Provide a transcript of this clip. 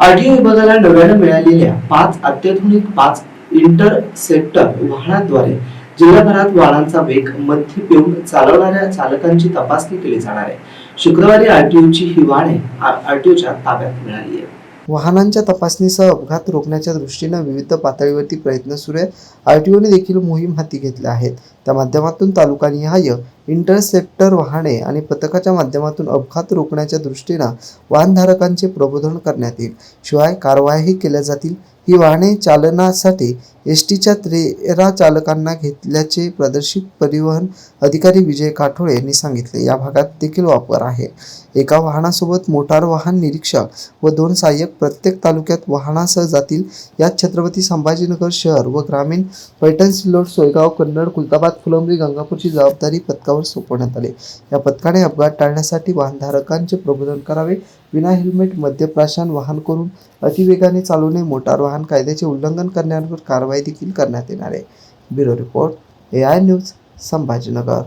RTO विभागाला नव्यानं मिळालेल्या पाच अत्याधुनिक पाच इंटरसेप्टर वाहनाद्वारे जिल्हाभरात वाहनांचा वेग मध्य पिऊन चालवणाऱ्या चालकांची तपासणी केली जाणार आहे. शुक्रवारी आरटीओची ही वाहने आरटीओच्या ताब्यात मिळाली आहे. वाहनांच्या तपासणीसह अपघात रोखण्याच्या दृष्टीनं विविध पातळीवरती प्रयत्न सुरू आहेत. आर टी ओने देखील मोहीम हाती घेतल्या आहेत त्या माध्यमातून तालुकानिहाय इंटरसेप्टर वाहने आणि पथकाच्या माध्यमातून अपघात रोखण्याच्या दृष्टीनं वाहनधारकांचे प्रबोधन करण्यात येईल. शिवाय कारवायाही केल्या जातील. ही वाहने चालनासाठी एस टीच्या तेरा चालकांना घेतल्याचे प्रदर्शित परिवहन अधिकारी विजय काठोळे यांनी सांगितले. या भागात देखील वापर आहे. एका वाहनासोबत मोटार वाहन निरीक्षक व दोन सहाय्यक प्रत्येक तालुक्यात वाहनासह जातील. यात छत्रपती संभाजीनगर शहर व ग्रामीण पैठण सिल्लोड सोयगाव कन्नड कुलताबाद फुलंब्री गंगापूरची जबाबदारी पथकावर सोपवण्यात आले. या पथकाने अपघात टाळण्यासाठी वाहनधारकांचे प्रबोधन करावे विना हेल्मेट मद्यप्राशन वाहन करून अतिवेगाने चालवणे मोटार वाहन कायद्याचे उल्लंघन करण्यावर कारवाई देखील करण्यात येणार आहे. Bureau report A I news Sambhajinagar.